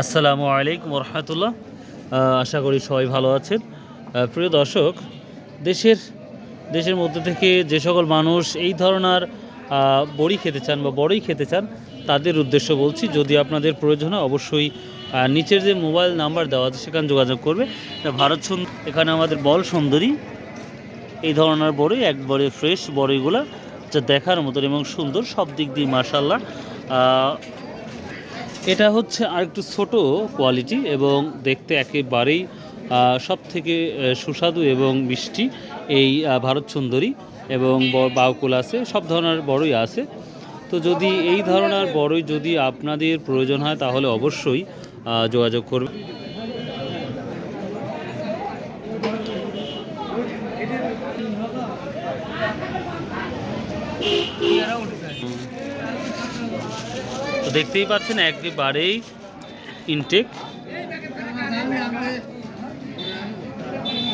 আসসালামু আলাইকুম রহমতুল্লাহ আশা করি সবাই ভালো আছেন। প্রিয় দর্শক, দেশের দেশের মধ্যে থেকে যে সকল মানুষ এই ধরনের বড়ি খেতে চান বা বড়ই খেতে চান, তাদের উদ্দেশ্য বলছি, যদি আপনাদের প্রয়োজন হয় অবশ্যই নিচের যে মোবাইল নাম্বার দেওয়া আছে সেখানে যোগাযোগ করবে। ভারত সুন্দর, এখানে আমাদের বল সুন্দরী। এই ধরনের বড়ি, একবারে ফ্রেশ বড়িগুলা, যা দেখার মতন এবং সুন্দর, সব দিক দিয়ে মার্শাল্লাহ এটা হচ্ছে আরেকটু ছোট কোয়ালিটি এবং দেখতে একেবারেই সব থেকে সুস্বাদু এবং মিষ্টি এই ভারত সুন্দরী এবং বাউকুল আছে, সব ধরনের বড়ই আছে। তো যদি এই ধরনের বড়ই যদি আপনাদের প্রয়োজন হয় তাহলে অবশ্যই যোগাযোগ করবে। তো দেখতেই পাচ্ছেন একেবারেই ইনটেক